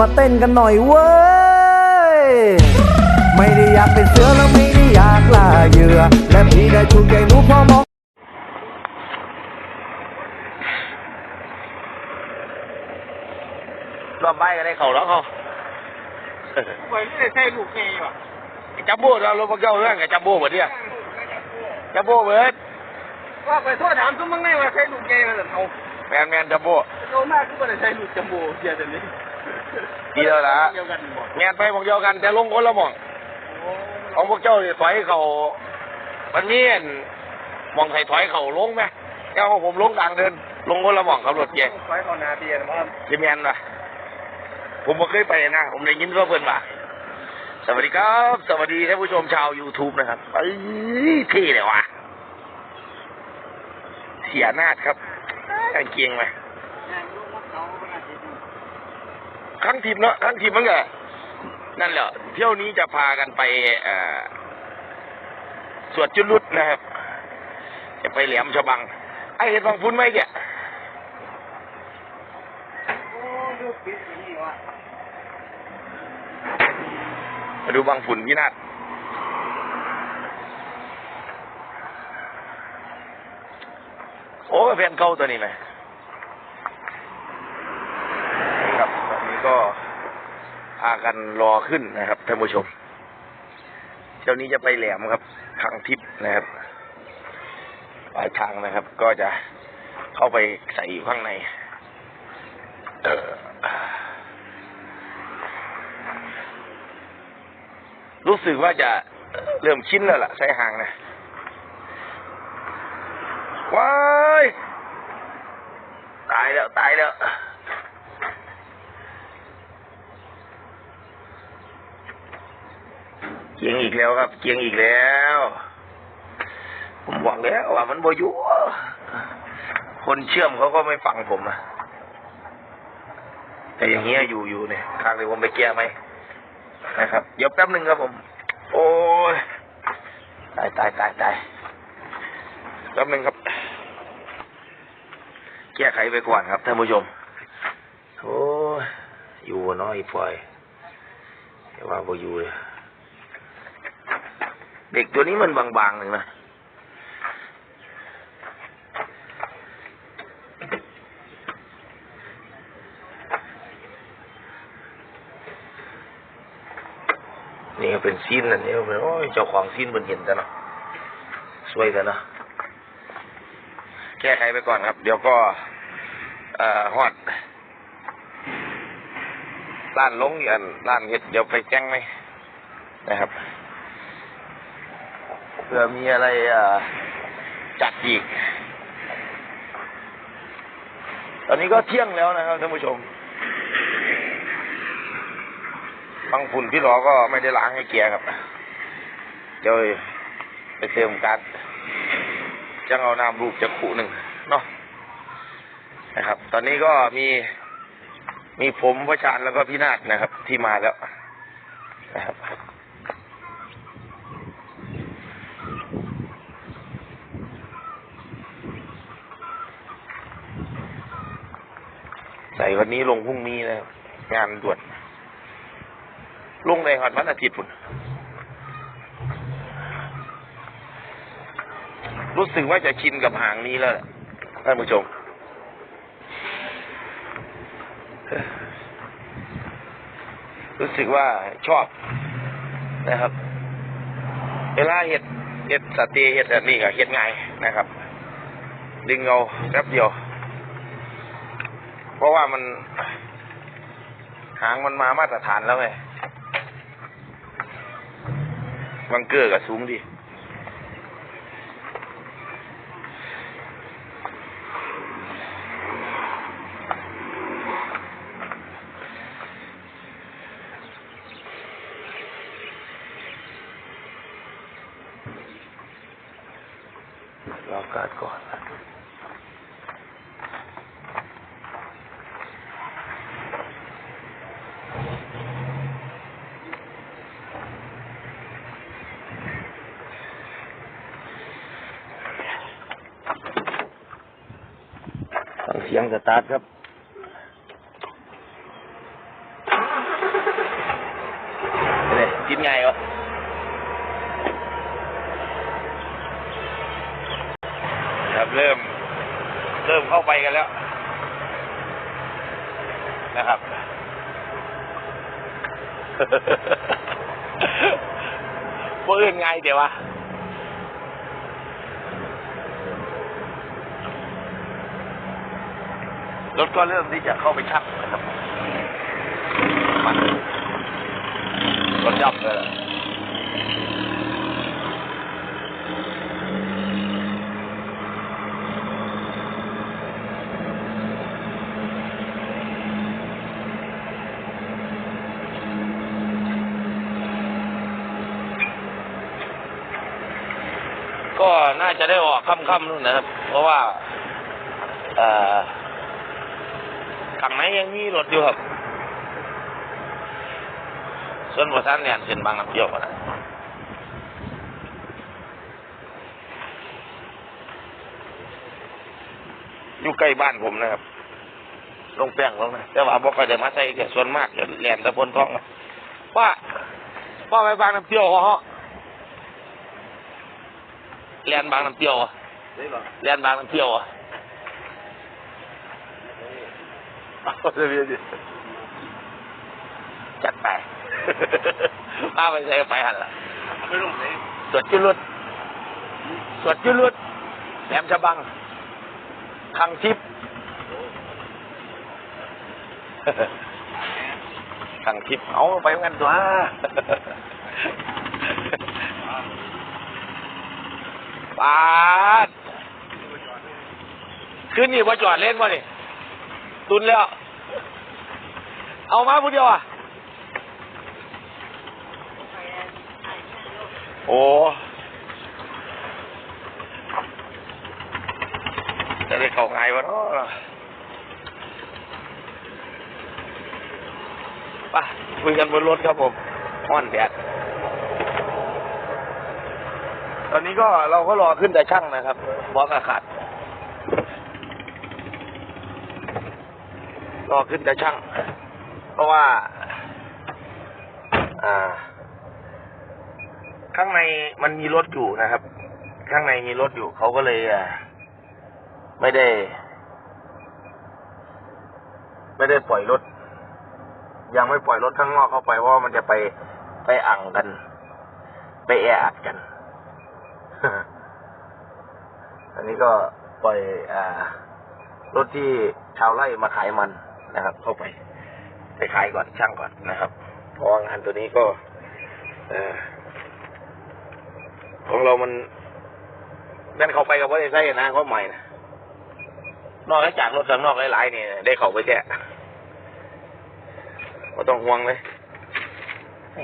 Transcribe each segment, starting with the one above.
มาเต้นกันหน่อยเว้ย ไม่ได้อยากเป็นเสือแล้วไม่ได้อยากล่าเหยื่อ และพี่ได้ถูกใจหนูพอมองรอบใบก็ได้เขาแล้วเขาไปไม่ได้ใช่ลูกไงวะจับโบ้เรารถพวกเจ้าเรื่องกับจับโบ้เหมือนเนี่ยจับโบ้เหมือนว่าไปโทษถามซุ้มมึงไงว่าใช่ลูกไงมาแต่เขาแมนแมนจับโบ้โตมากก็ไม่ได้ใช่ลูกจมูกเสียเดี๋ยวนี้ ดีแล้วล่ะเดียวกันหมดแมนไปหมองเดียวกัน แต่ลงคนละหมองของพวกเจ้าเนี่ยถอยเขามันมีอันหมองใส่ถอยเขาลงไหมเจ้าของผมลงกลางเดิน ลงคนละหมองเขารถเก๋งไว้ก่อนนาเดียนว่าจะแมนป่ะผมไม่เคยไปนะ ผมได้ยินว่าเพื่อนป่ะสวัสดีครับ สวัสดีท่านผู้ชมชาว YouTube นะครับเอ้ยเท่เลยว่ะเสียหน้าดครับกางเกงไหม ครั้งทีมเนาะครั้งทีมมันก็นั่นแหละเที่ยวนี้จะพากันไปอสวดจุลุดนะครับ จะไปแหลมฉบัง ไอเห็นบางฟุ้นไหมแกมาดูบางฝุ่นพี่นัทโอ้แฟนเก่าตัวนี้ไหมนี่ครับตอนนี้ ก็พากันรอขึ้นนะครับท่านผู้ชม เที่ยวนี้จะไปแหลมครับ ทางทิพนะครับปลายทางนะครับ ก็จะเข้าไปใส่อยู่ข้างในรู้สึกว่าจะเริ่มชิ้นแล้วล่ะใส่หางนะว้ายตายแล้ว ตายแล้ว เกียงอีกแล้วครับ เกียงอีกแล้ว ผมบอกแล้วว่ามันโบยู่คนเชื่อมเขาก็ไม่ฟังผมอะแต่อย่างเงี้ยอยู่อยู่เนี่ยทางเลยผมไปแก้ไหมนะครับ เดี๋ยวแป๊บหนึ่งครับผม โอ้ยตายตายตายตายแป๊บหนึ่งครับ แก้ไขไปก่อนครับท่านผู้ชมโอ้ยอยู่น้อยปล่อยว่าบ่อยู่เลย เด็กตัวนี้มันบางๆหนึ่งนะนี่ก็เป็นซีนนั่นนี่เป็นโอ้ยเจ้าของซีนบนเห็นแต่เนาะสวยแต่เนาะแก้ไขไปก่อนครับ เดี๋ยวก็เอ่อฮอดร้านลงอันร้านเห็ดเดี๋ยวไปแจ้งไหมนะครับ เผื่อมีอะไรจัดอีก ตอนนี้ก็เที่ยงแล้วนะครับท่านผู้ชมบางฝุ่นพี่หลอก็ไม่ได้ล้างให้เกียร์ครับเดี๋ยวไปเติมการดจะเอาน้ำรูปจะขู่หนึ่งเนาะนะครับ ตอนนี้ก็มีมีผมพระชานแล้วก็พี่นาฏนะครับ ที่มาแล้วนะครับ ใส่วันนี้ลงพรุ่งนี้นะครับงานด่วนลงในหอดวันอาทิตย์พุ่นรู้สึกว่าจะชินกับหางนี้แล้วท่านผู้ชม รู้สึกว่าชอบนะครับ เวลาเห็ดเห็ดสตีเห็ดแบบนี้ก็เห็ดง่ายนะครับ ดึงเอาแป๊บเดียว เพราะว่ามันหางมันมามาตรฐานแล้วไงบังเกอร์กับสูงดิรอการก่อนังสตาร์ทครับ เลยกินไงวะครับเริ่ม เริ่มเข้าไปกันแล้ว นะครับ เพื่อนไงเดี๋ยววะ รถก็เริ่มที่จะเข้าไปชักนะครับมันรถยับเลยก็น่าจะได้ออกค่ำๆนู่นนะครับ เพราะว่า เอ่อ ข้างในยังมีรถอยู่ครับส่วนบท่านเนี่ยเป็นบางน้ำเที่ยวกันอยู่ใกล้บ้านผมนะครับลงแป้งลงนะแต่ว่าบอกก็จะมาใส่แค่ส่วนมากจะแหลมตะพนท้องว่าว่าไปบางน้ำเที่ยวเหรอแลนบางน้ำเที่ยวอะนี่หรอแลนบางน้ำเที่ยวอะเอาเรียนดิจัดไปพาไปใส่ไปหันละไม่รู้ไหนสวดจุลุดสวดจุลุดแหลมฉบังคังทิพย์คังทิพย์เอาไปงั้นตัวปาดขึ้นนี่ว่าจอดเล่นวะนี่ ตุนแล้ว เอามาผู้เดียวอะ โอ้จะได้เข้าไงวะเนาะไปคุยกันบนรถครับผมห้อนแดด ตอนนี้ก็เราก็รอขึ้นแต่ช่างนะครับบล็อกอากาศ รอขึ้นแต่ช่าง เพราะว่า อ่า ข้างในมันมีรถอยู่นะครับ ข้างในมีรถอยู่เขาก็เลยอ่าไม่ได้ ไม่ได้ปล่อยรถ ยังไม่ปล่อยรถข้างนอกเข้าไปเพราะว่ามันจะไปไปอ่างกัน ไปแออัดกันอันนี้ก็ปล่อยอ่ารถที่ชาวไร่มาขายมัน นะครับ เข้าไป ไปขายก่อนช่างก่อนนะครับ เพราะว่างานตัวนี้ก็อของเรามันนั่นเข้าไปกับว่าได้ใช่นะก็ใหม่นะนอกจากรถข้างนอกหลายๆนี่ได้เข้าไปแค่ก็ต้องห่วงเลยแหม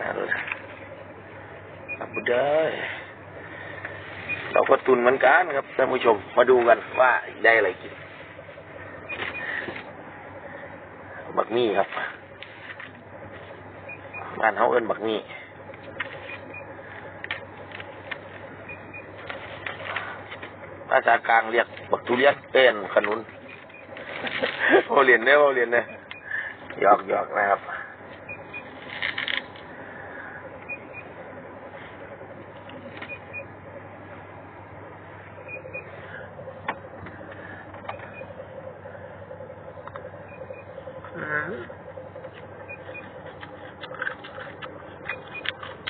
นะรถขับบุได้เราก็ตุนเหมือนกันครับท่านผู้ชม มาดูกันว่าได้อะไรกิน บั กมี่ครับบ้านเฮาเอิ้นบักมี่ภาษากลางเรียกบักทุเรียนเอ็นขนุนโอเรียนเนี่ยโอเรียนเนี่ยหยอกหยอกนะครับ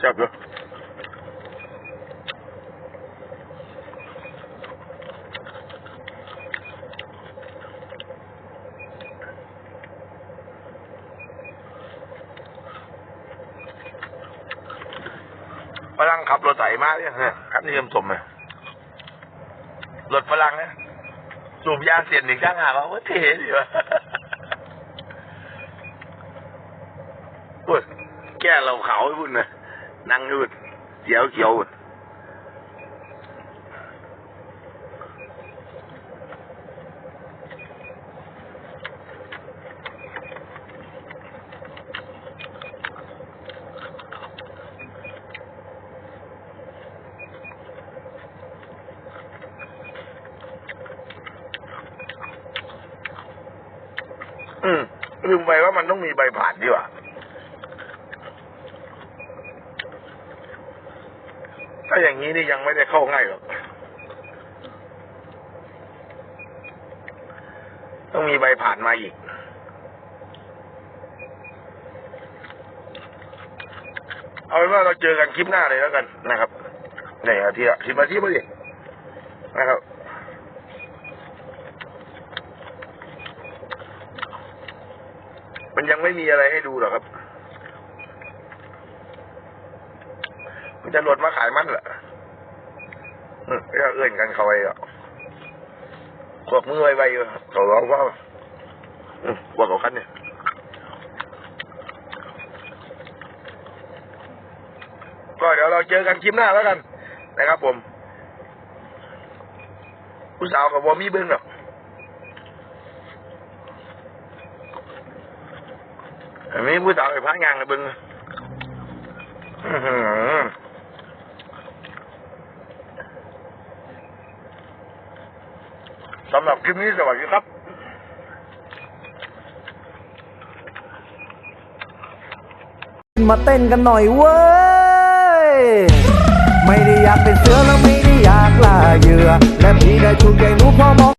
จับเลยฝรั่งขับรถไถมากเนี่ยฮะคันนี้เริ่มสมเลยรถฝรั่งเนี่ยสูบยาเสียนหนึ่งจ้างหาว่าว่าเท่ดีวะ โอ้ยแก้เราวพุ่นนะนั่งอยู่เขียวเขียวอืมลืมไปว่ามันต้องมีใบผ่านดีกว่าาอย่างนี้นี่ยังไม่ได้เข้าง่ายหรอกต้องมีใบผ่านมาอีก เอาเป็นว่าเราเจอกันคลิปหน้าเลยแล้วกันนะครับในอาทิตย์สิบนาทีพอดีนะครับมันยังไม่มีอะไรให้ดูหรอกครับ มัน จะหลดมาขายมันเหรออืมก็เอื้อนกันเขาไว้ขวบมือไว้ไว้อยู่เขาร้องว่าอืมว่าเขาคันเนี่ยก็เดี๋ยวเราเจอกันคลิปหน้าแล้วกันนะครับผม ผู้สาวกับบอมีเบิ้งหรอกอันนี้ผู้สาวไปพักงานกับเบิ้งอื้อหือ สำหรับคลิปนี้สวัสดีครับมาเต้นกันหน่อยเว้ย ไม่ได้อยากเป็นเสือแล้วไม่ได้อยากล่าเหยื่อ และพี่ได้ถูกใจหนูพอมอง